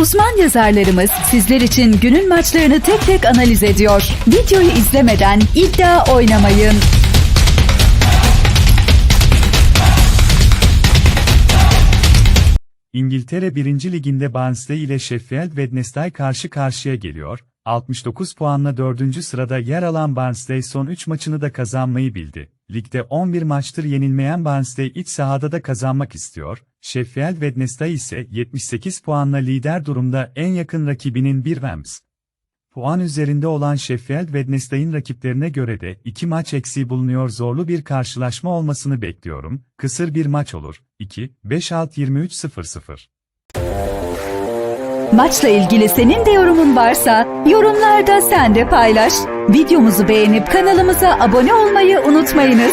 Uzman yazarlarımız sizler için günün maçlarını tek tek analiz ediyor. Videoyu izlemeden iddia oynamayın. İngiltere 1. Liginde Barnsley ile Sheffield Wednesday karşı karşıya geliyor. 69 puanla 4. sırada yer alan Barnsley son 3 maçını da kazanmayı bildi. Ligde 11 maçtır yenilmeyen Barnsley iç sahada da kazanmak istiyor. Sheffield Wednesday ise 78 puanla lider durumda en yakın rakibinin bir Rams. Puan üzerinde olan Sheffield Wednesday'in rakiplerine göre de iki maç eksiği bulunuyor zorlu bir karşılaşma olmasını bekliyorum. Kısır bir maç olur. 2, 5 alt 23 0 Maçla ilgili senin de yorumun varsa yorumlarda sen de paylaş. Videomuzu beğenip kanalımıza abone olmayı unutmayınız.